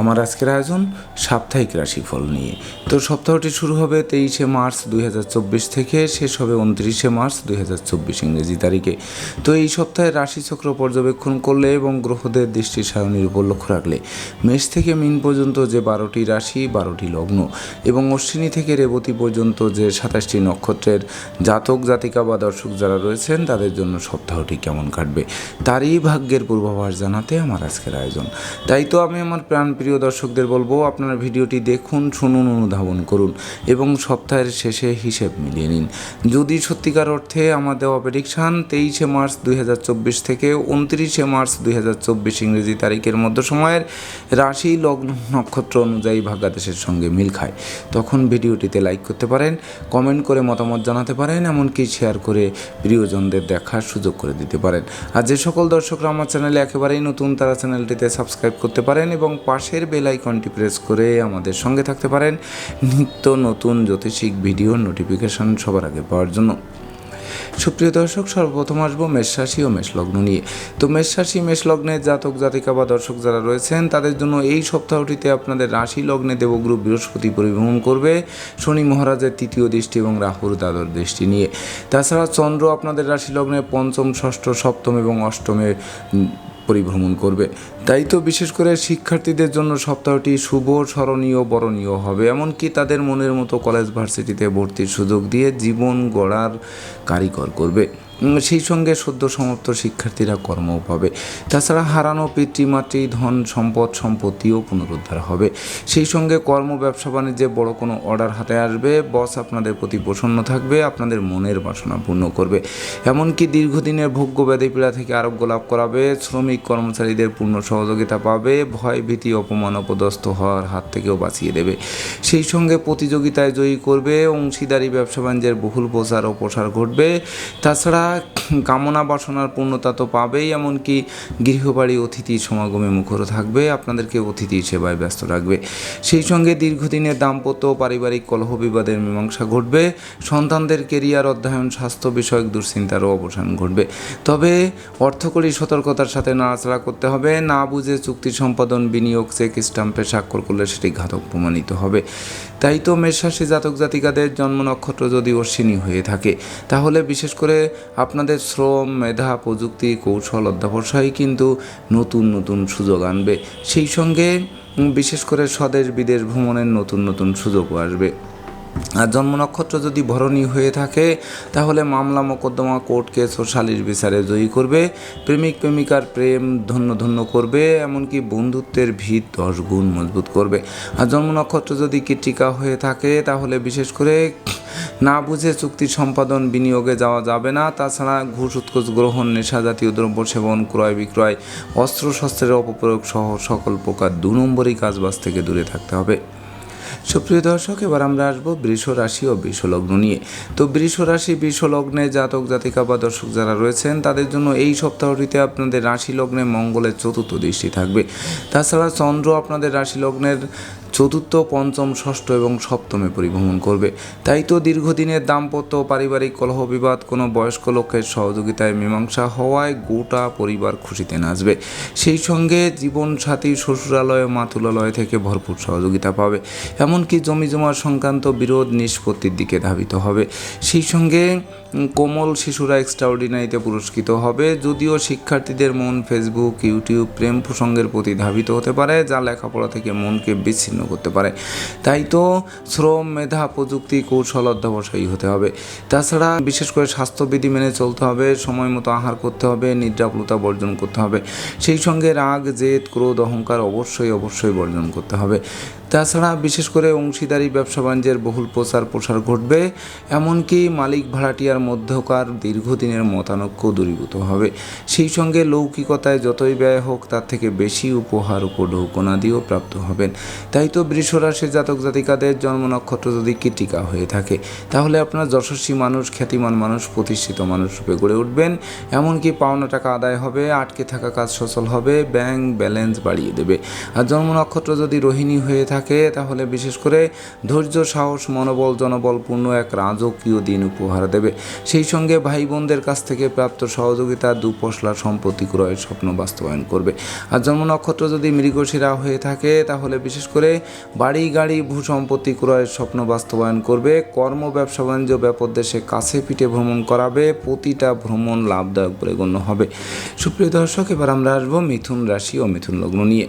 আমার আজকের আয়োজন সাপ্তাহিক রাশিফল নিয়ে। তো সপ্তাহটি শুরু হবে তেইশে মার্চ দুই হাজার চব্বিশ থেকে, শেষ হবে উনত্রিশে মার্চ দুই হাজার চব্বিশ ইংরেজি তারিখে। তো এই সপ্তাহে রাশিচক্র পর্যবেক্ষণ করলে এবং গ্রহদের দৃষ্টি সারণীর উপর লক্ষ্য রাখলে মেষ থেকে মিন পর্যন্ত যে বারোটি রাশি, বারোটি লগ্ন এবং অশ্বিনী থেকে রেবতী পর্যন্ত যে সাতাশটি নক্ষত্রের জাতক, জাতিকা বা দর্শক যারা রয়েছেন, তাদের জন্য সপ্তাহটি কেমন কাটবে, তারই ভাগ্যের পূর্বাভাস জানাতে আমার আজকের আয়োজন। তাই তো আমি আমার প্রাণপ্রিয় দর্শকদের বলব, আপনারা ভিডিওটি দেখুন, শুনুন, অনুধাবন করুন এবং সপ্তাহের শেষে হিসেব মিলিয়ে নিন। যদি সত্যিকার অর্থে আমার দেওয়া প্রেডিকশান তেইশে মার্চ দুই হাজার চব্বিশ থেকে উনত্রিশে মার্চ দুই হাজার চব্বিশ ইংরেজি তারিখের মধ্য সময়ের রাশি লগ্ন নক্ষত্র অনুযায়ী ভাগ্যাদেশের সঙ্গে মিল খায়। তখন ভিডিওটিতে লাইক করতে পারেন কমেন্ট করে মতামত জানাতে পারেন, এমনকি শেয়ার করে প্রিয়জনদের দেখার সুযোগ করে দিতে পারেন। আর যে সকল দর্শকরা আমার চ্যানেলে একেবারেই নতুন, তারা চ্যানেলটিতে সাবস্ক্রাইব করতে পারেন এবং পাশের বেল আইকনটি প্রেস করে আমাদের সঙ্গে থাকতে পারেন নিত্য নতুন জ্যোতিষিক ভিডিও নোটিফিকেশন সবার আগে পাওয়ার জন্য। সুপ্রিয় দর্শক, সর্বপ্রথম আসব মেষ রাশি ও মেষলগ্ন নিয়ে। তো মেষ রাশি, মেষ লগ্নের জাতক, জাতিকা বা দর্শক যারা রয়েছেন, তাদের জন্য এই সপ্তাহটিতে আপনাদের রাশি লগ্নে দেবগুরু বৃহস্পতি পরিভ্রমণ করবে। শনি মহারাজের তৃতীয় দৃষ্টি এবং রাহুর দ্বাদর দৃষ্টি নিয়ে। তাছাড়া চন্দ্র আপনাদের রাশি লগ্নে পঞ্চম, ষষ্ঠ, সপ্তম এবং অষ্টমে পরিভ্রমণ করবে। তাই তো বিশেষ করে শিক্ষার্থীদের জন্য সপ্তাহটি শুভ, স্মরণীয়, বরণীয় হবে। এমনকি তাদের মনের মতো কলেজ ভার্সিটিতে ভর্তির সুযোগ দিয়ে জীবন গড়ার কারিগর করবে। সেই সঙ্গে সদ্য সমাপ্ত শিক্ষার্থীরা কর্মও পাবে। তাছাড়া হারানো পিতৃমাতৃ, ধন, সম্পদ, সম্পত্তিও পুনরুদ্ধার হবে। সেই সঙ্গে কর্ম, ব্যবসা, বাণিজ্যে বড় কোনো অর্ডার হাতে আসবে। বস আপনাদের প্রতি প্রসন্ন থাকবে, আপনাদের মনের বাসনা পূর্ণ করবে। এমনকি দীর্ঘদিনের ভোগ্য ব্যাধি পীড়া থেকে আরোগ্য লাভ করাবে, শ্রমিক কর্মচারীদের পূর্ণ সহযোগিতা পাবে, ভয়, ভীতি, অপমান, অপদস্থ হওয়ার হাত থেকেও বাঁচিয়ে দেবে। সেই সঙ্গে প্রতিযোগিতায় জয়ী করবে, অংশীদারি, ব্যবসা, বাণিজ্যের বহুল প্রচার ও প্রসার ঘটবে। তাছাড়া কামনা বাসনার পূর্ণতা তো পাবেই, এমনকি গৃহবাড়ি অতিথি সমাগমে মুখর থাকবে, আপনাদেরকে অতিথি সেবায় ব্যস্ত রাখবে। সেই সঙ্গে দীর্ঘদিনের দাম্পত্য পারিবারিক কলহ বিবাদের মীমাংসা ঘটবে, সন্তানদের কেরিয়ার, অধ্যয়ন, স্বাস্থ্য বিষয়ক দুশ্চিন্তারও অবসান ঘটবে। তবে অর্থকরী সতর্কতার সাথে নাড়াচাড়া করতে হবে, না বুঝে চুক্তি সম্পাদন, বিনিয়োগ, চেক স্টাম্পে স্বাক্ষর করলে সেটি ঘাতক প্রমাণিত হবে। তাই তো মেষরাশি জাতক জাতিকাদের জন্ম নক্ষত্র যদি অশ্বিনী হয়ে থাকে, তাহলে বিশেষ করে আপনাদের শ্রম, মেধা, প্রযুক্তি, কৌশল, অধ্যাবসায় কিন্তু নতুন নতুন সুযোগ আনবে। সেই সঙ্গে বিশেষ করে স্বদেশ বিদেশ ভ্রমণের নতুন নতুন সুযোগও আসবে। আর জন্ম নক্ষত্র যদি ভরণী হয়ে থাকে, তাহলে মামলা মোকদ্দমা কোর্ট কেস ও শালির বিচারে জয়ী করবে। প্রেমিক প্রেমিকার প্রেম ধন্য ধন্য করবে, এমনকি বন্ধুত্বের ভিত দশ গুণ মজবুত করবে। আর জন্ম নক্ষত্র যদি কীটিকা হয়ে থাকে, তাহলে বিশেষ করে না বুঝে চুক্তি সম্পাদন বিনিয়োগে যাওয়া যাবে না। তাছাড়া ঘুষ, উৎকোচ, গ্রহণ, নেশা জাতীয় দ্রব্য সেবন, ক্রয় বিক্রয়, অস্ত্র, শস্ত্রের অপপ্রয়োগ সহ সকল প্রকার দু নম্বরই কাজবাজ থেকে দূরে থাকতে হবে। সুপ্রিয় দর্শক, এবার আমরা আসব বৃষ রাশি ও বৃষ লগ্ন নিয়ে। তো বৃষ রাশি, বৃষ লগ্নে জাতক, জাতিকা বা দর্শক যারা রয়েছেন, তাদের জন্য এই সপ্তাহটিতে আপনাদের রাশি লগ্নে মঙ্গলের চতুর্থ দৃষ্টি থাকবে। তাছাড়া চন্দ্র আপনাদের রাশি লগ্নের চতুর্থ, পঞ্চম, ষষ্ঠ এবং সপ্তমে পরিভ্রমণ করবে। তাই তো দীর্ঘদিনের দাম্পত্য পারিবারিক কলহ বিবাদ, কোনো বয়স্ক লোকের সহযোগিতায় মীমাংসা হওয়ায় গোটা পরিবার খুশিতে নাচবে। সেই সঙ্গে জীবনসাথী, শ্বশুরালয়, মাতুলালয় থেকে ভরপুর সহযোগিতা পাবে। এমনকি জমি জমা সংক্রান্ত বিরোধ নিষ্পত্তির দিকে ধাবিত হবে। সেই সঙ্গে কোমল শিশুরা এক্সট্রাঅর্ডিনারিতে পুরস্কৃত হবে। যদিও শিক্ষার্থীদের মন ফেসবুক ইউটিউব প্রেম প্রসঙ্গের প্রতি ধাবিত হতে পারে, যা লেখাপড়া থেকে মনকে বিচ্ছিন্ন করতে পারে। তাই তো শ্রম, মেধা, প্রযুক্তি, কৌশল অধ্যবসায়ী হতে হবে। তাছাড়া বিশেষ করে স্বাস্থ্যবিধি মেনে চলতে হবে, সময় মতো আহার করতে হবে নিদ্রাপ্লতা বর্জন করতে হবে। সেই সঙ্গে রাগ, জেদ, ক্রোধ, অহংকার অবশ্যই অবশ্যই বর্জন করতে হবে। তাছাড়া বিশেষ করে অংশীদারি ব্যবসা বাণিজ্যের বহুল প্রচার প্রসার ঘটবে, এমনকি মালিক ভাড়াটিয়ার মধ্যকার দীর্ঘদিনের মতানৈক্য দূরীভূত হবে। সেই সঙ্গে লৌকিকতায় যতই ব্যয় হোক, তার থেকে বেশি উপহার উপঢৌকনাদিও প্রাপ্ত হবেন। তাই তো বৃষরাশির জাতক জাতিকাদের জন্ম নক্ষত্র যদি কীটিকা হয়ে থাকে, তাহলে আপনার যশস্বী মানুষ, খ্যাতিমান মানুষ, প্রতিষ্ঠিত মানুষ রূপে গড়ে উঠবেন। এমনকি পাওনা টাকা আদায় হবে, আটকে থাকা কাজ সচল হবে, ব্যাংক ব্যালেন্স বাড়িয়ে দেবে। আর জন্ম নক্ষত্র যদি রোহিণী হয়ে থাকে থাকে, তাহলে বিশেষ করে ধৈর্য, সাহস, মনোবল, জনবলপূর্ণ এক রাজকীয় দিন উপহার দেবে। সেই সঙ্গে ভাই বোনদের কাছ থেকে প্রাপ্ত সহযোগিতা দুপশলা সম্পত্তি ক্রয়ের স্বপ্ন বাস্তবায়ন করবে। আর জন্ম নক্ষত্র যদি মৃগশিরা হয়ে থাকে, তাহলে বিশেষ করে বাড়ি, গাড়ি, ভূ সম্পত্তি ক্রয়ের স্বপ্ন বাস্তবায়ন করবে। কর্ম, ব্যবসা, বাণিজ্য ব্যাপক দেশে কাছে পিঠে ভ্রমণ করাবে। প্রতিটা ভ্রমণ লাভদায়ক বলে গণ্য হবে। সুপ্রিয় দর্শক, এবার আমরা আসব মিথুন রাশি ও মিথুন লগ্ন নিয়ে।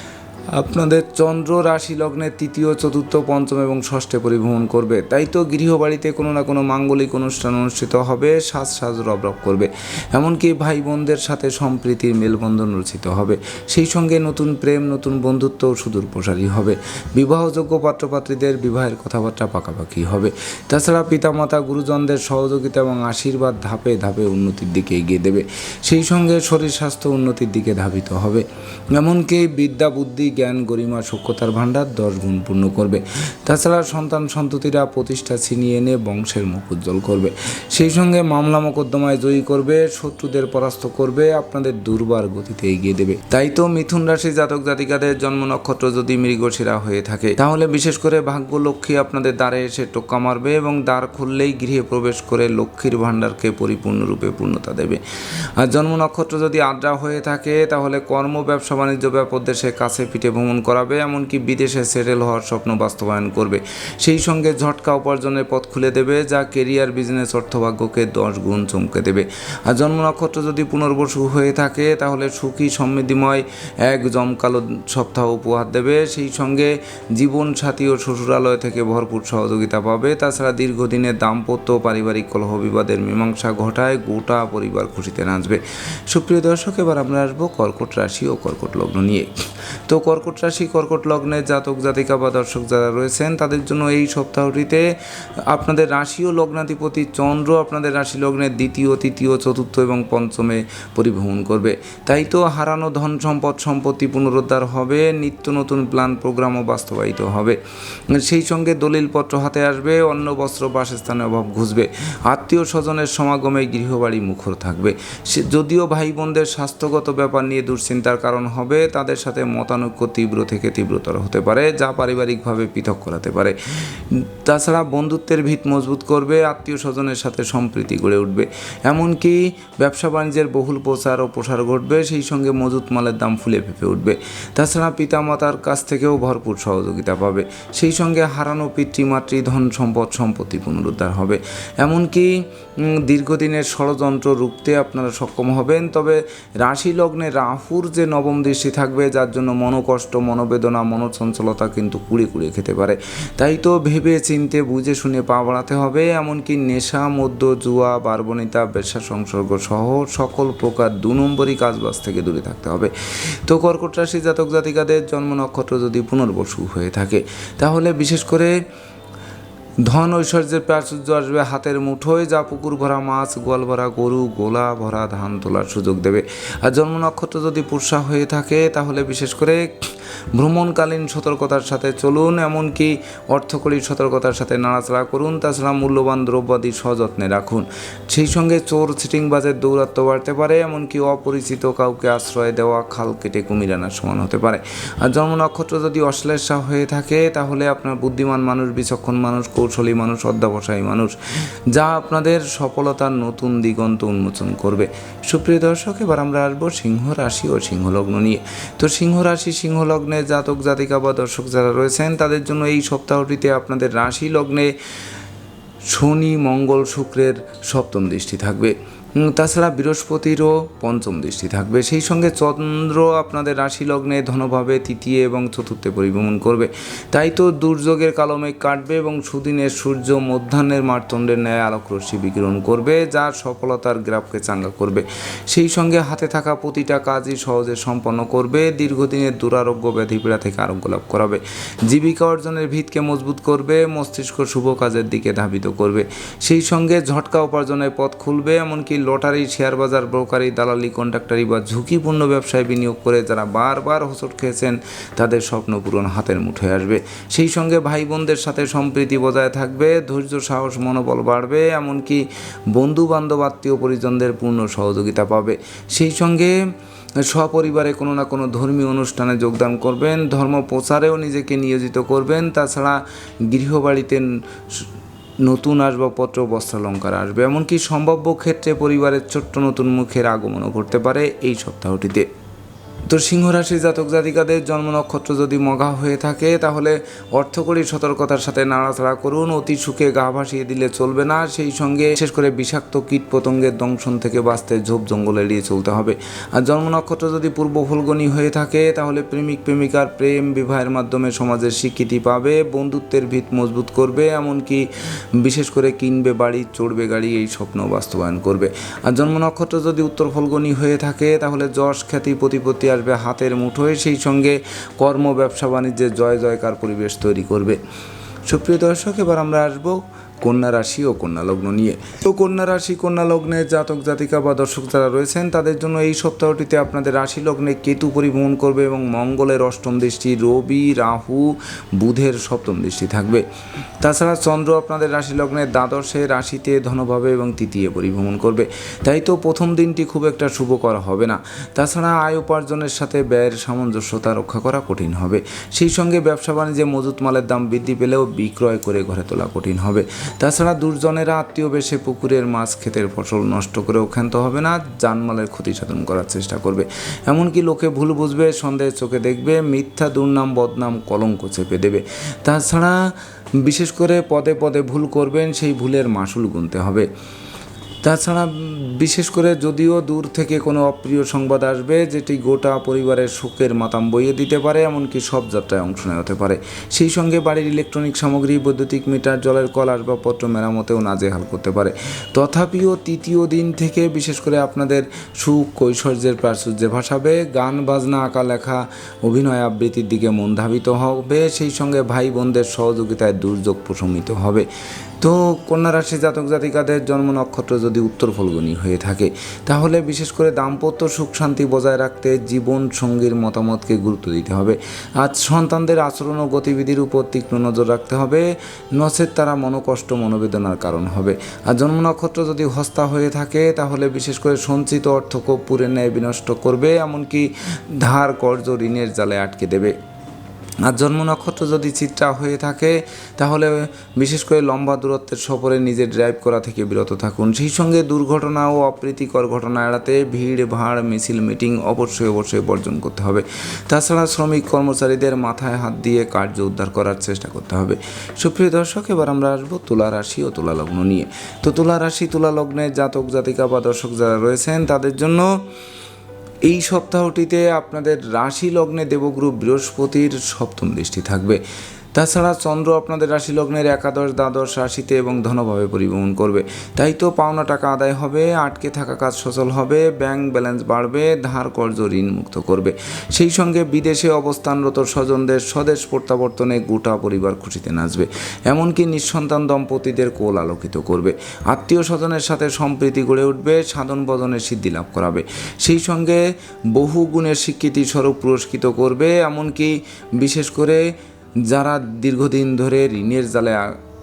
আপনাদের চন্দ্র রাশি লগ্নের তৃতীয়, চতুর্থ, পঞ্চম এবং ষষ্ঠে পরিভ্রমণ করবে। তাই তো গৃহবাড়িতে কোনো না কোনো মাঙ্গলিক অনুষ্ঠান অনুষ্ঠিত হবে, সাজ সাজ রব রব করবে। এমনকি ভাই বোনদের সাথে সম্প্রীতির মেলবন্ধন রচিত হবে। সেই সঙ্গে নতুন প্রেম, নতুন বন্ধুত্ব সুদূর প্রসারী হবে। বিবাহযোগ্য পাত্রপাত্রীদের বিবাহের কথাবার্তা পাকাপাকি হবে। তাছাড়া পিতামাতা, গুরুজনদের সহযোগিতা এবং আশীর্বাদ ধাপে ধাপে উন্নতির দিকে এগিয়ে দেবে। সেই সঙ্গে শরীর স্বাস্থ্য উন্নতির দিকে ধাবিত হবে। এমনকি বিদ্যা, বুদ্ধি জ্ঞান, গরিমা, সূক্ষ্মতার ভাণ্ডার দশ গুণ পূর্ণ করবে। তাছাড়া সন্তান সন্ততিরা প্রতিষ্ঠা ছিনিয়ে এনে বংশের মুখ উজ্জ্বল করবে। সেই সঙ্গে মামলা মোকদ্দমায় জয়ী করবে, শত্রুদের পরাস্ত করবে, আপনাদের দুর্বার গতিতে এগিয়ে দেবে। তাই তো মিথুন রাশি জাতক জাতিকাদের জন্ম নক্ষত্র যদি মৃগশিরা হয়ে থাকে, তাহলে বিশেষ করে ভাগ্য লক্ষ্মী আপনাদের দ্বারে এসে টোক্কা মারবে এবং দ্বার খুললেই গৃহে প্রবেশ করে লক্ষ্মীর ভাণ্ডারকে পরিপূর্ণরূপে পূর্ণতা দেবে। আর জন্ম নক্ষত্র যদি আদ্রা হয়ে থাকে, তাহলে কর্ম, ব্যবসা, বাণিজ্য ব্যাপক দেশে কাছে পিঠে ভ্রমণ করাবে, এমনকি বিদেশে সেটেল হওয়ার স্বপ্ন বাস্তবায়ন করবে। সেই সঙ্গে ঝটকা উপার্জনের পথ খুলে দেবে, যা কেরিয়ার, বিজনেস, অর্থভাগ্যকে দশ গুণ চমকে দেবে। আর জন্ম নক্ষত্র যদি পুনর্বসু হয়ে থাকে, তাহলে সুখী, সমৃদ্ধিময় এক জমকালো সপ্তাহ উপহার দেবে। সেই সঙ্গে জীবন সাথী ও শ্বশুরালয় থেকে ভরপুর সহযোগিতা পাবে। তাছাড়া দীর্ঘদিনের দাম্পত্য পারিবারিক কলহ বিবাদের মীমাংসা ঘটায় গোটা পরিবার খুশিতে নাচবে। সুপ্রিয় দর্শক, এবার আমরা আসব কর্কট রাশি ও কর্কট লগ্ন নিয়ে। তো কর্কট রাশি, কর্কট লগ্নে জাতক, জাতিকা বা দর্শক যারা রয়েছেন, তাদের জন্য এই সপ্তাহটিতে আপনাদের রাশি ও লগ্নাধিপতি চন্দ্র আপনাদের রাশি লগ্নের দ্বিতীয়, তৃতীয়, চতুর্থ এবং পঞ্চমে পরিভ্রমণ করবে। তাই তো হারানো ধন সম্পদ, সম্পত্তি পুনরুদ্ধার হবে, নিত্য নতুন প্ল্যান, প্রোগ্রামও বাস্তবায়িত হবে। সেই সঙ্গে দলিলপত্র হাতে আসবে অন্য বস্ত্র বাসস্থানে অভাব ঘুষবে। আত্মীয় স্বজনের সমাগমে গৃহবাড়ি মুখর থাকবে। যদিও ভাই বোনদের স্বাস্থ্যগত ব্যাপার নিয়ে দুশ্চিন্তার কারণ হবে, তাদের সাথে মতানৈক্য তীব্র থেকে তীব্রতর হতে পারে, যা পারিবারিকভাবে পৃথক করাতে পারে। তাছাড়া বন্ধুত্বের ভিত মজবুত করবে, আত্মীয় স্বজনের সাথে সম্প্রীতি গড়ে উঠবে। এমনকি ব্যবসা বাণিজ্যের বহুল প্রচার ও প্রসার ঘটবে, সেই সঙ্গে মজুত মালের দাম ফুলে ফেঁপে উঠবে। তাছাড়া পিতামাতার কাছ থেকেও ভরপুর সহযোগিতা পাবে। সেই সঙ্গে হারানো পিতৃমাতৃ ধন সম্পদ সম্পত্তি পুনরুদ্ধার হবে। এমনকি দীর্ঘদিনের ষড়যন্ত্র রুখতে আপনারা সক্ষম হবেন। তবে রাশি লগ্নে রাহুর যে নবম দৃষ্টি থাকবে, যার জন্য মনোকষ্ট মনোবেদনা, মনোচঞ্চলতা কিন্তু কুড়ে কুড়ে খেতে পারে। তাই তো ভেবে চিনতে, বুঝে শুনে পা বাড়াতে হবে। এমনকি নেশা, মদ্য, জুয়া, বার্বনিতা বেশা সংসর্গ সহ সকল প্রকার দু নম্বরই কাজবাজ থেকে দূরে থাকতে হবে। তো কর্কট রাশি জাতক জাতিকাদের জন্ম নক্ষত্র যদি পুনর্বসু হয়ে থাকে, তাহলে বিশেষ করে ধন ঐশ্বর্যের প্রাচুর্য আসবে হাতের মুঠোয়, যা পুকুর ভরা মাছ, গোয়াল ভরা গরু, গোলা ভরা ধান তোলার সুযোগ দেবে। আর জন্ম নক্ষত্র যদি পুরসা হয়ে থাকে, তাহলে বিশেষ করে ভ্রমণকালীন সতর্কতার সাথে চলুন, এমনকি অর্থকরী সতর্কতার সাথে নাড়াচাড়া করুন, তাছাড়া মূল্যবান দ্রব্যাদি সযত্নে রাখুন। সেই সঙ্গে চোর সিটিংবাজের দৌরাত্ম বাড়তে পারে, এমনকি অপরিচিত কাউকে আশ্রয় দেওয়া খাল কেটে কুমির আনার সমান হতে পারে। আর জন্ম নক্ষত্র যদি অশ্লেষা হয়ে থাকে, তাহলে আপনার বুদ্ধিমান মানুষ, বিচক্ষণ মানুষ কৌশলী মানুষ, অধ্যাবসায়ী মানুষ, যা আপনাদের সফলতার নতুন দিগন্ত উন্মোচন করবে। সুপ্রিয় দর্শক, এবার আমরা আসব সিংহ রাশি ও সিংহলগ্ন নিয়ে। তো সিংহ রাশি সিংহলগ্নে জাতক, জাতিকা বা দর্শক যারা রয়েছেন, তাদের জন্য এই সপ্তাহটিতে আপনাদের রাশি লগ্নে শনি, মঙ্গল, শুক্রের সপ্তম দৃষ্টি থাকবে। তাছাড়া বৃহস্পতিরও পঞ্চম দৃষ্টি থাকবে। সেই সঙ্গে চন্দ্র আপনাদের রাশি লগ্নে ধনভাবে তৃতীয় এবং চতুর্থে পরিভ্রমণ করবে। তাই তো দুর্যোগের কালো মেঘ কাটবে এবং সুদিনের সূর্য মধ্যাহ্নের মারতণ্ডের ন্যায় আলোক রশ্মি বিকিরণ করবে, যা সফলতার গ্রাফকে চাঙ্গা করবে। সেই সঙ্গে হাতে থাকা প্রতিটা কাজই সহজে সম্পন্ন করবে, দীর্ঘদিনের দুরারোগ্য ব্যাধিপীড়া থেকে আরোগ্য লাভ করাবে। জীবিকা অর্জনের ভিতকে মজবুত করবে, মস্তিষ্ক শুভ কাজের দিকে ধাবিত করবে। সেই সঙ্গে ঝটকা উপার্জনের পথ খুলবে, এমনকি লটারি শেয়ার বাজার ব্রোকারি দালালি কন্ট্রাক্টারি বা ঝুঁকিপূর্ণ ব্যবসায় বিনিয়োগ করে যারা বারবার হোঁচট খেয়েছেন, তাদের স্বপ্ন পূরণ হাতের মুঠোয় আসবে। সেই সঙ্গে ভাই বোনদের সাথে সম্প্রীতি বজায় থাকবে, ধৈর্য, সাহস, মনোবল বাড়বে, এমনকি বন্ধু বান্ধব আত্মীয় পরিজনদের পূর্ণ সহযোগিতা পাবে। সেই সঙ্গে সপরিবারে কোনো না কোনো ধর্মীয় অনুষ্ঠানে যোগদান করবেন ধর্ম প্রচারেও নিজেকে নিয়োজিত করবেন। তাছাড়া গৃহবাড়িতে নতুন আসবাবপত্র, বস্ত্রালঙ্কার আসবে। এমনকি সম্ভাব্য ক্ষেত্রে পরিবারের ছোট্ট নতুন মুখের আগমনও ঘটতে পারে এই সপ্তাহটিতে। তো সিংহ রাশি জাতক জাতিকাদের জন্ম নক্ষত্র যদি মগা হয়ে থাকে, তাহলে অর্থকরী সতর্কতার সাথে নাড়াচাড়া করুন। অতি সুখে গা ভাসিয়ে দিলে চলবে না। সেই সঙ্গে বিশেষ করে বিষাক্ত কীট পতঙ্গের দংশন থেকে বাঁচতে ঝোপ জঙ্গল এড়িয়ে চলতে হবে। আর জন্ম নক্ষত্র যদি পূর্ব ফুলগনি হয়ে থাকে, তাহলে প্রেমিক, প্রেমিকার প্রেম বিবাহের মাধ্যমে সমাজের স্বীকৃতি পাবে, বন্ধুত্বের ভিত মজবুত করবে, এমনকি বিশেষ করে কিনবে বাড়ি, চড়বে গাড়ি, এই স্বপ্ন বাস্তবায়ন করবে। আর জন্ম নক্ষত্র যদি উত্তর ফলগনি হয়ে থাকে, তাহলে যশ, খ্যাতি, প্রতিপত্তি আসবে হাতের মুঠোয়, সেই সঙ্গে কর্ম, ব্যবসা বাণিজ্যের জয়, জয়কার পরিবেশ তৈরি করবে। সুপ্রিয় দর্শক, এবার আমরা আসব কন্যা রাশি ও কন্যা লগ্ন নিয়ে। তো কন্যা রাশি, কন্যা লগ্নে জাতক, জাতিকা বা দর্শক যারা রয়েছেন, তাদের জন্য এই সপ্তাহটিতে আপনাদের রাশি লগ্নে কেতু পরিভ্রমণ করবে এবং মঙ্গলের অষ্টম দৃষ্টি রবি, রাহু, বুধের সপ্তম দৃষ্টি থাকবে। তাছাড়া চন্দ্র আপনাদের রাশি লগ্নের দ্বাদশে রাশিতে ধনভাবে এবং তৃতীয় পরিভ্রমণ করবে। তাই তো প্রথম দিনটি খুব একটা শুভকর হবে না। তাছাড়া আয় উপার্জনের সাথে ব্যয়ের সামঞ্জস্যতা রক্ষা করা কঠিন হবে। সেই সঙ্গে ব্যবসা বাণিজ্যে মজুত মালের দাম বৃদ্ধি পেলেও বিক্রয় করে ঘরে তোলা কঠিন হবে। তাছাড়া দুর্জনেরা আত্মীয় বেশে পুকুরের মাছ ক্ষেতের ফসল নষ্ট করেও ক্ষান্ত হবে না, জানমালের ক্ষতি সাধন করার চেষ্টা করবে। এমনকি লোকে ভুল বুঝবে, সন্দেহের চোখে দেখবে, মিথ্যা দুর্নাম, বদনাম, কলঙ্ক চেপে দেবে। তাছাড়া বিশেষ করে পদে পদে ভুল করবেন, সেই ভুলের মাসুল গুনতে হবে। তাছাড়া বিশেষ করে যদিও দূর থেকে কোনো অপ্রিয় সংবাদ আসবে, যেটি গোটা পরিবারের শোকের মাতাম বইয়ে দিতে পারে, এমনকি সব যাত্রায় অংশ নেওয়া হতে পারে। সেই সঙ্গে বাড়ির ইলেকট্রনিক সামগ্রী, বৈদ্যুতিক মিটার, জলের কল, আসবাবপত্র মেরামতেও নাজেহাল করতে পারে। তথাপিও তৃতীয় দিন থেকে, বিশেষ করে আপনাদের সুখ কৈশোর্যের প্রাচুর্যে ভাসাবে, গান, বাজনা, আঁকা, লেখা, অভিনয় আবৃত্তির দিকে মন ধাবিত হবে, সেই সঙ্গে ভাই বোনদের সহযোগিতায় দুর্যোগ প্রশমিত হবে। তো কন্যা রাশি জাতক জাতিকাদের জন্ম নক্ষত্র যদি উত্তর ফলগুনি হয়ে থাকে, তাহলে বিশেষ করে দাম্পত্য সুখ শান্তি বজায় রাখতে জীবন সঙ্গীর মতামতকে গুরুত্ব দিতে হবে। আজ সন্তানদের আচরণ ও গতিবিধির উপর তীক্ষ্ণ নজর রাখতে হবে। নচেত তারা মনোকষ্ট, মনোবেদনার কারণ হবে। আর জন্ম নক্ষত্র যদি হস্তা হয়ে থাকে, তাহলে বিশেষ করে সঞ্চিত অর্থ কর্পূরের ন্যায় বিনষ্ট করবে, এমনকি ধার, কর্জ, ঋণের জালে আটকে দেবে। আর জন্ম নক্ষত্র যদি চিত্রা হয়ে থাকে, তাহলে বিশেষ করে লম্বা দূরত্বের সফরে নিজে ড্রাইভ করা থেকে বিরত থাকুন। সেই সঙ্গে দুর্ঘটনা ও অপ্রীতিকর ঘটনা এড়াতে ভিড়, ভাড়, মিছিল মিটিং অবশ্যই অবশ্যই বর্জন করতে হবে। তাছাড়া শ্রমিক কর্মচারীদের মাথায় হাত দিয়ে কার্য উদ্ধার করার চেষ্টা করতে হবে। সুপ্রিয় দর্শক, এবার আমরা আসব তুলা রাশি ও তুলা লগ্ন নিয়ে। তো তুলা রাশি, তুলা লগ্নে জাতক জাতিকা বা দর্শক যারা রয়েছেন, তাদের জন্য এই সপ্তাহটিতে আপনাদের রাশি লগ্নে দেবগুরু বৃহস্পতির সপ্তম দৃষ্টি থাকবে। তাছাড়া চন্দ্র আপনাদের রাশি লগ্নের একাদশ, দ্বাদশ রাশিতে এবং ধনভাবে পরিভ্রমণ করবে। তাই তো পাওনা টাকা আদায় হবে, আটকে থাকা কাজ সচল হবে, ব্যাংক ব্যালেন্স বাড়বে, ধার কর্জ ঋণ মুক্ত করবে। সেই সঙ্গে বিদেশে অবস্থানরত স্বজনদের স্বদেশ প্রত্যাবর্তনে গোটা পরিবার খুশিতে নাচবে। এমনকি নিঃসন্তান দম্পতিদের কোল আলোকিত করবে। আত্মীয় স্বজনের সাথে সম্প্রীতি গড়ে উঠবে, সাধন বদনের সিদ্ধি লাভ করাবে। সেই সঙ্গে বহু গুণের স্বীকৃতি স্বরূপ পুরস্কৃত করবে, এমনকি বিশেষ করে যারা দীর্ঘদিন ধরে ঋণের জালে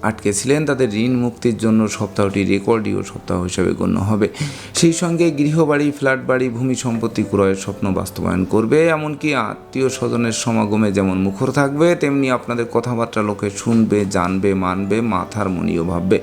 আ- আটকে ছিলেন তাদের ঋণ মুক্তির জন্য সপ্তাহটি রেকর্ডীয় সপ্তাহ হিসেবে গণ্য হবে। সেই সঙ্গে গৃহবাড়ি ফ্ল্যাট বাড়ি ভূমি সম্পত্তি ক্রয়ের স্বপ্ন বাস্তবায়ন করবে, এমনকি আত্মীয় স্বজনের সমাগমে যেমন মুখর থাকবে, তেমনি আপনাদের কথাবার্তা লোকে শুনবে, জানবে, মানবে, মাথার মনীয় ভাববে।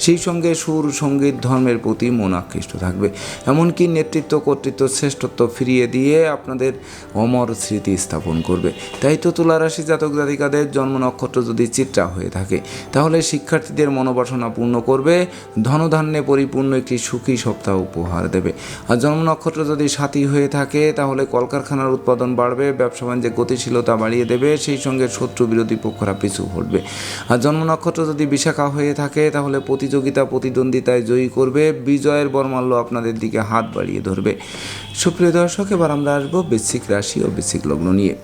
সেই সঙ্গে সুর, সংগীত, ধর্মের প্রতি মন আকৃষ্ট থাকবে। এমনকি নেতৃত্ব, কর্তৃত্ব, শ্রেষ্ঠত্ব ফিরিয়ে দিয়ে আপনাদের অমর স্মৃতি স্থাপন করবে। তাই তো তুলারাশি জাতক জাতিকাদের জন্ম নক্ষত্র যদি চিত্রা হয়ে থাকে, তাহলে শিক্ষার্থীদের মনোবাসনা পূর্ণ করবে, ধনধান্যে পরিপূর্ণ একটি সুখী সপ্তাহ উপহার দেবে। আর জন্ম নক্ষত্র যদি সাথী হয়ে থাকে, তাহলে কলকারখানার উৎপাদন বাড়বে, ব্যবসা বাণিজ্যে গতিশীলতা বাড়িয়ে দেবে, সেই সঙ্গে শত্রু বিরোধী পক্ষরা পিছু হটবে। আর জন্ম নক্ষত্র যদি বিশাখা হয়ে থাকে, তাহলে প্রতিযোগিতা প্রতিদ্বন্দ্বিতায় জয়ী করবে, বিজয়ের বর্মাল্য আপনাদের দিকে হাত বাড়িয়ে ধরবে। সুপ্রিয় দর্শক, এবার আমরা আসব বৃশ্চিক রাশি ও বৃশ্চিক লগ্ন নিয়ে।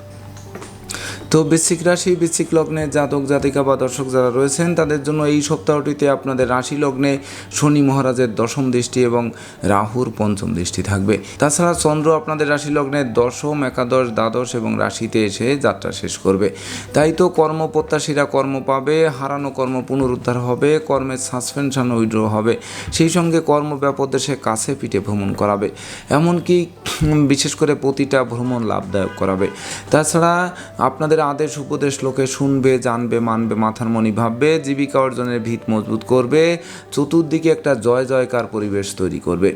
তো বৃশ্চিক রাশি, বৃশ্চিক লগ্নে জাতক, জাতিকা বা দর্শক যারা রয়েছেন, তাদের জন্য এই সপ্তাহটিতে আপনাদের রাশি লগ্নে শনি মহারাজের দশম দৃষ্টি এবং রাহুর পঞ্চম দৃষ্টি থাকবে। তাছাড়া চন্দ্র আপনাদের রাশি লগ্নে দশম, একাদশ, দ্বাদশ এবং রাশিতে এসে যাত্রা শেষ করবে। তাই তো কর্ম প্রত্যাশীরা কর্ম পাবে, হারানো কর্ম পুনরুদ্ধার হবে, কর্মের সাসপেনশন উইড্র হবে, সেই সঙ্গে কর্ম ব্যাপদেশে কাছে পিঠে ভ্রমণ করাবে। এমনকি বিশেষ করে প্রতিটা ভ্রমণ লাভদায়ক করাবে। তাছাড়া আপনাদের আদেশ উপদেশ লোকে শুনবে, জানবে, মানবে, মাথার মনি ভাববে, জীবিকা অর্জনের ভিত মজবুত করবে, চতুর্দিকে একটা জয় জয়কার পরিবেশ তৈরি করবে।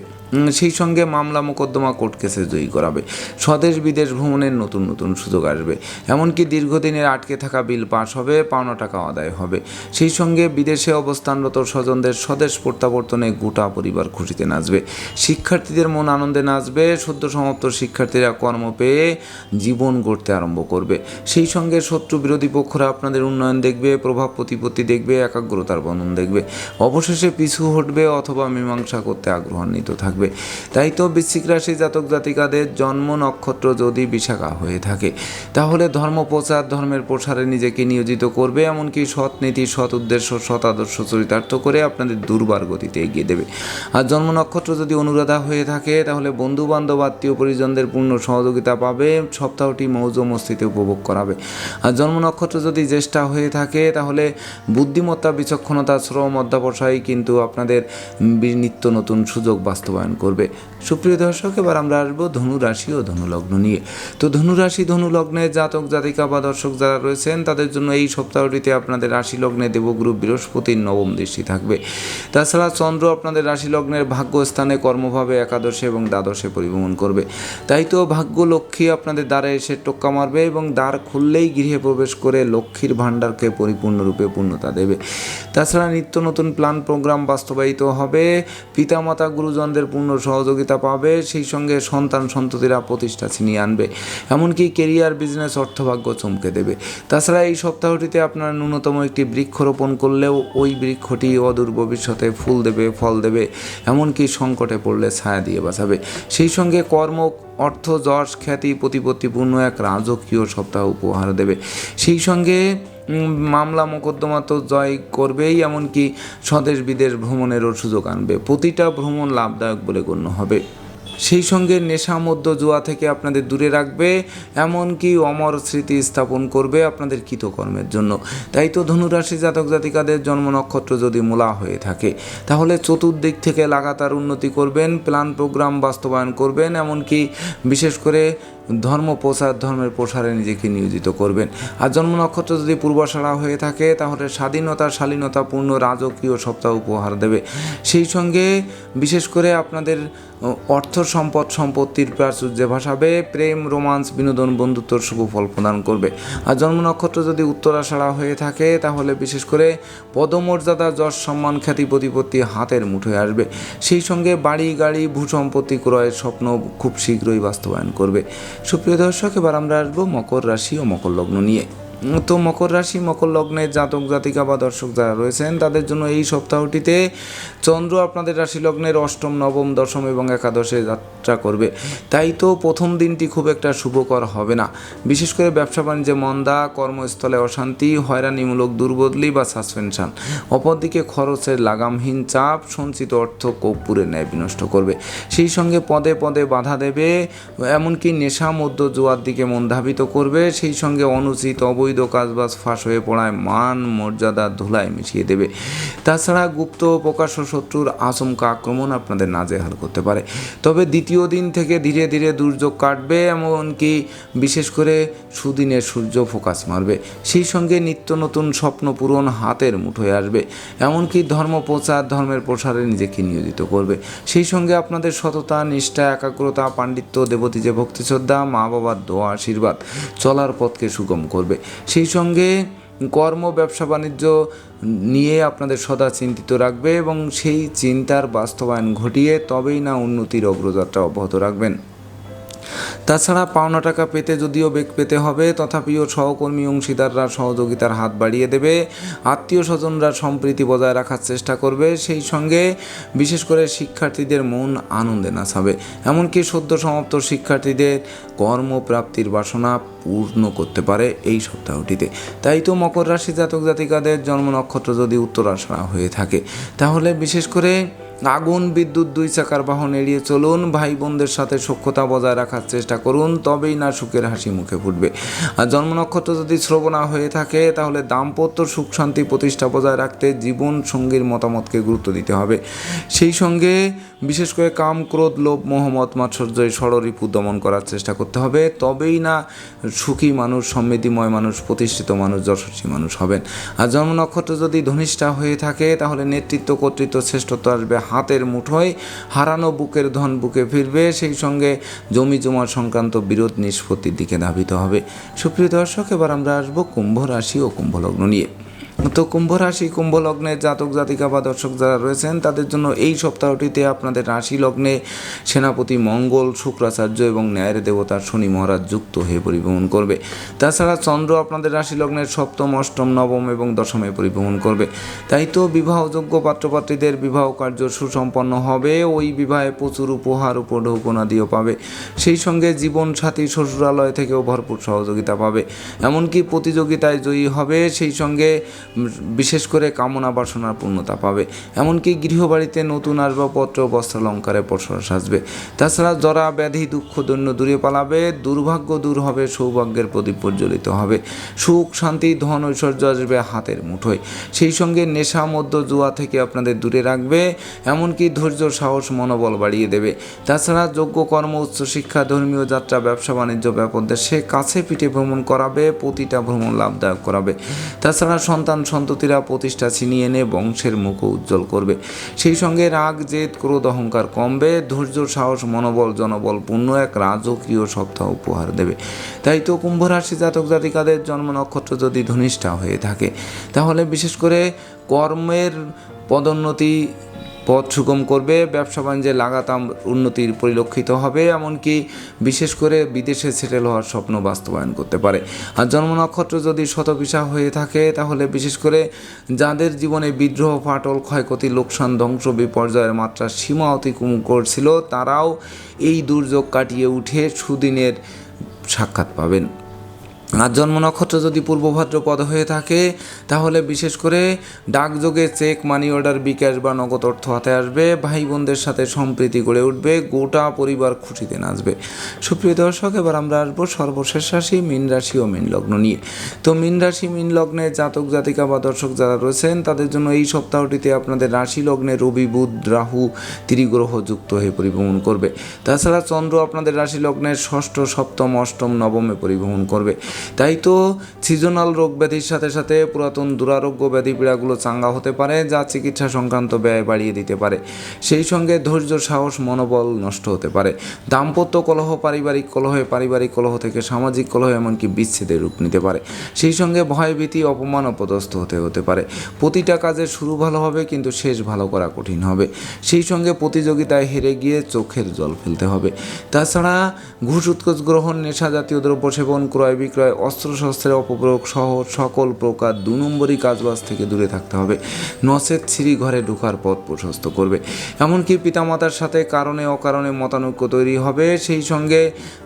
সেই সঙ্গে মামলা মোকদ্দমা কোর্ট কেসে জয়ী করাবে। স্বদেশ বিদেশ ভ্রমণের নতুন নতুন সুযোগ আসবে। এমনকি দীর্ঘদিনের আটকে থাকা বিল পাস হবে, পাওনা টাকা আদায় হবে। সেই সঙ্গে বিদেশে অবস্থানরত স্বজনদের স্বদেশ প্রত্যাবর্তনে গোটা পরিবার খুশিতে নাচবে। শিক্ষার্থীদের মন আনন্দে নাচবে, সদ্য সমাপ্ত শিক্ষার্থীরা কর্ম পেয়ে জীবন গড়তে আরম্ভ করবে। সেই সঙ্গে শত্রু বিরোধী পক্ষরা আপনাদের উন্নয়ন দেখবে, প্রভাব প্রতিপত্তি দেখবে, একাগ্রতার বন্ধন দেখবে। অবশেষে পিছু হটবে অথবা মীমাংসা করতে আগ্রহান্বিত থাকবে। তাই তো বৃশ্চিক রাশি জাতক জাতিকাদের জন্ম নক্ষত্র যদি বিশাখা হয়ে থাকে, তাহলে ধর্ম প্রচার, ধর্মের প্রসারে নিজেকে নিয়োজিত করবে, এমনকি সৎ নীতি, সৎ উদ্দেশ্য, সৎ আদর্শ চরিতার্থ করে আপনাদের দুর্বার গতিতে এগিয়ে দেবে। আর জন্ম নক্ষত্র যদি অনুরাধা হয়ে থাকে, তাহলে বন্ধু বান্ধব আত্মীয় পরিজনদের পূর্ণ সহযোগিতা পাবে, সপ্তাহটি মৌজ মস্তিতে উপভোগ করাবে। আর জন্ম নক্ষত্র যদি জ্যেষ্ঠা হয়ে থাকে, তাহলে বুদ্ধিমত্তা, বিচক্ষণতা, শ্রম, অধ্যাবসায় কিন্তু আপনাদের নিত্য নতুন সুযোগ বাস্তবায়ন করবে। সুপ্রিয় দর্শক, এবার আমরা আসব ধনু রাশি ও ধনু লগ্ন নিয়ে। তো ধনু রাশি ধনু জাতক, জাতিকা বা দর্শক যারা রয়েছেন, তাদের জন্য এই সপ্তাহটিতে আপনাদের রাশি লগ্নে দেবগুরু বৃহস্পতির নবম দৃষ্টি থাকবে। তাছাড়া চন্দ্র আপনাদের রাশি লগ্নের ভাগ্যস্থানে কর্মভাবে, একাদশে এবং দ্বাদশে পরিভ্রমণ করবে। তাই তো ভাগ্য লক্ষ্মী আপনাদের দ্বারে এসে টোক্কা মারবে এবং দ্বার খুললেই গৃহে প্রবেশ করে লক্ষ্মীর ভাণ্ডারকে পরিপূর্ণরূপে পূর্ণতা দেবে। তাছাড়া নিত্য নতুন প্ল্যান, প্রোগ্রাম বাস্তবায়িত হবে। পিতামাতা, গুরুজনদের পূর্ণ সহযোগিতা পাবে, সেই সঙ্গে সন্তান সন্ততিরা প্রতিষ্ঠা ছিনিয়ে আনবে। এমনকি কেরিয়ার, বিজনেস, অর্থভাগ্য চমকে দেবে। তাছাড়া এই সপ্তাহটিতে আপনার ন্যূনতম একটি বৃক্ষরোপণ করলেও ওই বৃক্ষটি অদূর ভবিষ্যতে ফুল দেবে, ফল দেবে, এমনকি সংকটে পড়লে ছায়া দিয়ে বাঁচাবে। সেই সঙ্গে কর্ম, অর্থ, যশ, খ্যাতি, প্রতিপত্তিপূর্ণ এক রাজকীয় সপ্তাহ উপহার দেবে। সেই সঙ্গে মামলা মোকদ্দমা তো জয় করবেই, এমনকি স্বদেশ বিদেশ ভ্রমণেরও সুযোগ আনবে। প্রতিটা ভ্রমণ লাভদায়ক বলে গণ্য হবে। সেই সঙ্গে নেশা মধ্য জুয়া থেকে আপনাদের দূরে রাখবে, এমনকি অমর স্মৃতি স্থাপন করবে আপনাদের কৃতকর্মের জন্য। তাই তো ধনুরাশি জাতক জাতিকাদের জন্ম নক্ষত্র যদি মূলা হয়ে থাকে, তাহলে চতুর্দিক থেকে লাগাতার উন্নতি করবেন, প্ল্যান প্রোগ্রাম বাস্তবায়ন করবেন, এমনকি বিশেষ করে ধর্ম প্রচার ধর্মের প্রসারে নিজেকে নিয়োজিত করবেন। আর জন্ম নক্ষত্র যদি পূর্বাষাড়া হয়ে থাকে, তাহলে স্বাধীনতা শালীনতা পূর্ণ রাজকীয় সপ্তাহ উপহার দেবে। সেই সঙ্গে বিশেষ করে আপনাদের অর্থ সম্পদ, সম্পত্তির প্রাচুর্যে ভাসাবে, প্রেম, রোমান্স, বিনোদন, বন্ধুত্বর শুভ ফল প্রদান করবে। আর জন্ম নক্ষত্র যদি উত্তরাষাড়া হয়ে থাকে, তাহলে বিশেষ করে পদমর্যাদা, যশ, সম্মান, খ্যাতি, প্রতিপত্তি হাতের মুঠোয় আসবে। সেই সঙ্গে বাড়ি, গাড়ি, ভূসম্পত্তি ক্রয়ের স্বপ্ন খুব শীঘ্রই বাস্তবায়ন করবে। সুপ্রিয় দর্শক এবার আমরা আসব মকর রাশি ও মকর লগ্ন নিয়ে। তো মকর রাশি, মকর লগ্নের জাতক, জাতিকা বা দর্শক যারা রয়েছেন, তাদের জন্য এই সপ্তাহটিতে চন্দ্র আপনাদের রাশি লগ্নের অষ্টম, নবম, দশম এবং একাদশে যাত্রা করবে। তাই তো প্রথম দিনটি খুব একটা শুভকর হবে না। বিশেষ করে ব্যবসা বাণিজ্যে মন্দা, কর্মস্থলে অশান্তি, হয়রানিমূলক দুর্বদলি বা সাসপেনশন। অপরদিকে খরচের লাগামহীন চাপ সঞ্চিত অর্থ কর্পূরে ন্যায় বিনষ্ট করবে। সেই সঙ্গে পদে পদে বাধা দেবে, এমনকি নেশা মধ্য জোয়ার দিকে মন ধাবিত করবে। সেই সঙ্গে অনুচিত অবৈধ কাজবাজ ফাঁস হয়ে পড়ায় মান মর্যাদা ধুলায় মিশিয়ে দেবে। তাছাড়া গুপ্ত প্রকাশ্য শত্রুর আচমকা আক্রমণ আপনাদের নাজেহাল করতে পারে। তবে দ্বিতীয় দিন থেকে ধীরে ধীরে দুর্যোগ কাটবে, এমনকি বিশেষ করে সুদিনের সূর্য ফোকাস মারবে। সেই সঙ্গে নিত্য নতুন স্বপ্ন পূরণ হাতের মুঠোয় আসবে। এমনকি ধর্ম প্রচার, ধর্মের প্রসারে নিজেকে নিয়োজিত করবে। সেই সঙ্গে আপনাদের সততা, নিষ্ঠা, একাগ্রতা, পাণ্ডিত্য, দেবতী যে ভক্তি শ্রদ্ধা মা বাবার দোয়া, আশীর্বাদ চলার পথকে সুগম করবে। সেই সঙ্গে কর্ম, ব্যবসা, বাণিজ্য নিয়ে আপনাদের সদা চিন্তিত রাখবে এবং সেই চিন্তার বাস্তবায়ন ঘটিয়ে তবেই না উন্নতির অগ্রযাত্রা অব্যাহত রাখবেন। তাছাড়া পাওনা টাকা পেতে যদিও বেগ পেতে হবে, তথাপিও সহকর্মী অংশীদাররা সহযোগিতার হাত বাড়িয়ে দেবে। আত্মীয় স্বজনরা সম্প্রীতি বজায় রাখার চেষ্টা করবে, সেই সঙ্গে বিশেষ করে শিক্ষার্থীদের মন আনন্দে নাচাবে। এমনকি সদ্য সমাপ্ত শিক্ষার্থীদের কর্মপ্রাপ্তির বাসনা পূর্ণ করতে পারে এই সপ্তাহটিতে। তাই তো মকর রাশি জাতক জাতিকাদের জন্ম নক্ষত্র যদি উত্তরাশারা হয়ে থাকে, তাহলে বিশেষ করে আগুন, বিদ্যুৎ দুই চাকার বাহন এড়িয়ে চলুন। ভাই বোনদের সাথে সক্ষতা বজায় রাখার চেষ্টা করুন, তবেই না সুখের হাসি মুখে ফুটবে। আর জন্ম নক্ষত্র যদি শ্রবণা হয়ে থাকে, তাহলে দাম্পত্য সুখ শান্তি প্রতিষ্ঠা বজায় রাখতে জীবন সঙ্গীর মতামতকে গুরুত্ব দিতে হবে। সেই সঙ্গে বিশেষ করে কাম, ক্রোধ, লোভ মোহাম্মদ মাৎসর্য ষড়রিপু দমন করার চেষ্টা করতে হবে। তবেই না সুখী মানুষ, সমৃদ্ধিময় মানুষ, প্রতিষ্ঠিত মানুষ, যশস্বী মানুষ হবেন। আর জন্ম নক্ষত্র যদি ধনিষ্ঠা হয়ে থাকে, তাহলে নেতৃত্ব, কর্তৃত্ব, শ্রেষ্ঠত্ব আসবে হাতের মুঠোয়, হারানো বুকের ধন বুকে ফিরবে, সেই সঙ্গে জমি জমা সংক্রান্ত বিরোধ নিষ্পত্তির দিকে ধাবিত হবে। সুপ্রিয় দর্শক, এবার আমরা আসব কুম্ভ রাশি ও কুম্ভলগ্ন নিয়ে। তো কুম্ভ রাশি, কুম্ভ লগ্নের জাতক, জাতিকা বা দর্শক যারা রয়েছেন, তাদের জন্য এই সপ্তাহটিতে আপনাদের রাশি লগ্নে সেনাপতি মঙ্গল, শুক্রাচার্য এবং ন্যায়ের দেবতা শনি মহারাজ যুক্ত হয়ে পরিভ্রমণ করবে। তাছাড়া চন্দ্র আপনাদের রাশি লগ্নের সপ্তম, অষ্টম, নবম এবং দশমে পরিভ্রমণ করবে। তাই তো বিবাহযোগ্য পাত্রপাত্রীদের বিবাহ কার্য সুসম্পন্ন হবে। ওই বিবাহে প্রচুর উপহার উপঢৌকনাদিও পাবে। সেই সঙ্গে জীবন সাথী শ্বশুরালয় থেকেও ভরপুর সহযোগিতা পাবে। এমনকি প্রতিযোগিতায় জয়ী হবে। সেই সঙ্গে বিশেষ করে কামনা বাসনার পূর্ণতা পাবে। এমনকি গৃহবাড়িতে নতুন আসবাবপত্র, বস্ত্রালঙ্কারে পসরা সাজবে। তাছাড়া জরা, ব্যাধি, দুঃখ, দৈন্য দূরে পালাবে, দুর্ভাগ্য দূর হবে, সৌভাগ্যের প্রদীপ প্রজ্বলিত হবে। সুখ, শান্তি, ধন, ঐশ্বর্য আসবে হাতের মুঠোয়। সেই সঙ্গে নেশা মধ্য জুয়া থেকে আপনাদের দূরে রাখবে, এমনকি ধৈর্য, সাহস, মনোবল বাড়িয়ে দেবে। তাছাড়া যোগ্য কর্ম উচ্চশিক্ষা ধর্মীয় যাত্রা, ব্যবসা, বাণিজ্য ব্যাপদেশে কাছে পিঠে ভ্রমণ করাবে, প্রতিটা ভ্রমণ লাভদায়ক করাবে। তাছাড়া সন্তান সন্ততিরা প্রতিষ্ঠা ছিনিয়ে এনে বংশের মুখ উজ্জ্বল করবে। সেই সঙ্গে রাগ, জেদ, ক্রোধ, অহংকার কমবে। ধৈর্য, সাহস, মনোবল, জনবল পূর্ণ এক রাজকীয় সপ্তাহ উপহার দেবে। তাই তো কুম্ভ রাশি জাতক জাতিকাদের জন্ম নক্ষত্র যদি ধনিষ্ঠা হয়ে থাকে, তাহলে বিশেষ করে কর্মের পদোন্নতি পথ সুগম করবে, ব্যবসা বাণিজ্যে লাগাতাম উন্নতির পরিলক্ষিত হবে, এমনকি বিশেষ করে বিদেশে সেটেল হওয়ার স্বপ্ন বাস্তবায়ন করতে পারে। আর জন্ম নক্ষত্র যদি শতপিসা হয়ে থাকে, তাহলে বিশেষ করে যাদের জীবনে বিদ্রোহ, ফাটল, ক্ষয়ক্ষতি, লোকসান, ধ্বংস, বিপর্যয়ের মাত্রা সীমা অতিক্রম করছিল, তারাও এই দুর্যোগ কাটিয়ে উঠে সুদিনের সাক্ষাৎ পাবেন। আর জন্ম নক্ষত্র যদি পূর্ব ভাদ্রপদ হয়ে থাকে, তাহলে বিশেষ করে ডাকযোগে চেক, মানি অর্ডার, বিকাশ বা নগদ অর্থ হাতে আসবে। ভাই বোনদের সাথে সম্প্রীতি গড়ে উঠবে, গোটা পরিবার খুশিতে নাচবে। সুপ্রিয় দর্শক, এবার আমরা আসব সর্বশেষ রাশি, মীন রাশি ও মীন লগ্ন নিয়ে। তো মীন রাশি, মীন লগ্নে জাতক, জাতিকা বা দর্শক যারা রয়েছেন, তাদের জন্য এই সপ্তাহটিতে আপনাদের রাশি লগ্নে রবি, বুধ, রাহু ত্রিগ্রহ যুক্ত হয়ে পরিভ্রমণ করবে। তাছাড়া চন্দ্র আপনাদের রাশি লগ্নের ষষ্ঠ, সপ্তম, অষ্টম, নবমে পরিভ্রমণ করবে। তাই তো সিজনাল রোগ ব্যাধির সাথে সাথে পুরাতন দুরারোগ্য ব্যাধি পীড়াগুলো চাঙ্গা হতে পারে, যা চিকিৎসা সংক্রান্ত ব্যয় বাড়িয়ে দিতে পারে। সেই সঙ্গে ধৈর্য, সাহস, মনোবল নষ্ট হতে পারে। দাম্পত্য কলহ, পারিবারিক কলহে, পারিবারিক কলহ থেকে সামাজিক কলহ এমনকি বিচ্ছেদের রূপ নিতে পারে। সেই সঙ্গে ভয়ভীতি, অপমান, অপদস্থ হতে হতে পারে। প্রতিটা কাজের শুরু ভালো হবে, কিন্তু শেষ ভালো করা কঠিন হবে। সেই সঙ্গে প্রতিযোগিতায় হেরে গিয়ে চোখের জল ফেলতে হবে। তাছাড়া ঘুষ, উৎকোচ, গ্রহণ, নেশা জাতীয় দ্রব্য সেবন ক্রয় বিক্রয় অস্ত্রশস্ত্রের অপপ্রয়োগ সহ সকল প্রকার দু নম্বরই কাজবাজ থেকে দূরে থাকতে হবে। নসেদ ছিঁড়ি ঘরে ঢোকার পথ প্রশস্ত করবে। এমনকি পিতামাতার সাথে কারণে অকারণে মতানৈক্য তৈরি হবে, সেই সঙ্গে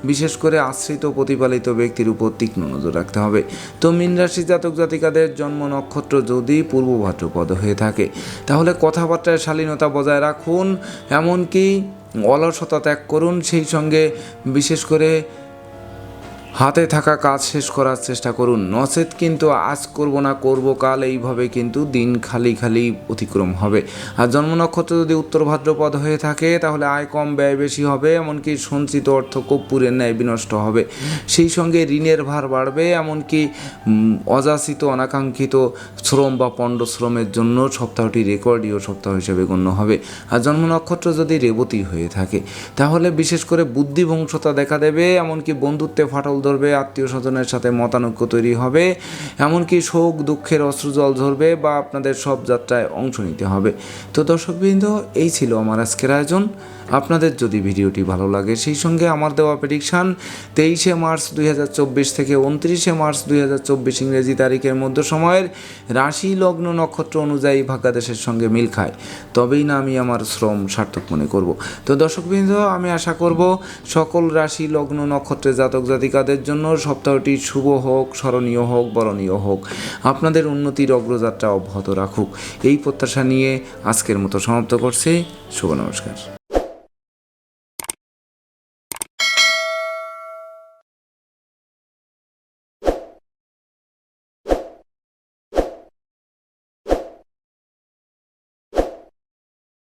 বিশেষ করে আশ্রিত প্রতিপালিত ব্যক্তির উপর তীক্ষ্ণ নজর রাখতে হবে। তো মীন রাশি জাতক জাতিকাদের জন্ম নক্ষত্র যদি পূর্ব ভাদ্রপদ হয়ে থাকে, তাহলে কথাবার্তায় শালীনতা বজায় রাখুন, এমনকি অলসতা ত্যাগ করুন, সেই সঙ্গে বিশেষ করে হাতে থাকা কাজ শেষ করার চেষ্টা করুন। নচেত কিন্তু আজ করব না, করব কাল। এইভাবে কিন্তু দিন খালি খালি অতিক্রম হবে। আর জন্ম নক্ষত্র যদি উত্তর ভাদ্রপদ হয়ে থাকে, তাহলে আয় কম, ব্যয় বেশি হবে। এমনকি সঞ্চিত অর্থ কর্পূরের ন্যায় বিনষ্ট হবে। সেই সঙ্গে ঋণের ভার বাড়বে। এমনকি অযাচিত, অনাকাঙ্ক্ষিত শ্রম বা পণ্ড শ্রমের জন্য সপ্তাহটি রেকর্ডীয় সপ্তাহ হিসেবে গণ্য হবে। আর জন্ম নক্ষত্র যদি রেবতী হয়ে থাকে, তাহলে বিশেষ করে বুদ্ধিভংসতা দেখা দেবে। এমনকি বন্ধুত্বে ফাটল ধরবে, আত্মীয় স্বজনের সাথে মতানৈক্য তৈরি হবে, এমনকি শোক, দুঃখের অশ্রুজল ঝরবে বা আপনাদের সব যাত্রায় অংশ নিতে হবে। তো দর্শকবৃন্দ, এই ছিল আমার আজকের আয়োজন। আপনাদের যদি ভিডিওটি ভালো লাগে, সেই সঙ্গে আমার দেওয়া প্রেডিকশান তেইশে মার্চ দু হাজার চব্বিশ থেকে উনত্রিশে মার্চ দুই হাজার চব্বিশ ইংরেজি তারিখের মধ্য সময়ের রাশি লগ্ন নক্ষত্র অনুযায়ী ভাগ্যাদেশের সঙ্গে মিল খায়। তবেই না আমি আমার শ্রম সার্থক মনে করব। তো দর্শকবৃন্দ, আমি আশা করব সকল রাশি লগ্ন নক্ষত্রের জাতক জাতিকাদের জন্য সপ্তাহটি শুভ হোক, স্মরণীয় হোক, বরণীয় হোক। আপনাদের উন্নতির অগ্রযাত্রা অব্যাহত রাখুক। এই প্রত্যাশা নিয়ে আজকের মতো সমাপ্ত করছি। শুভ নমস্কার।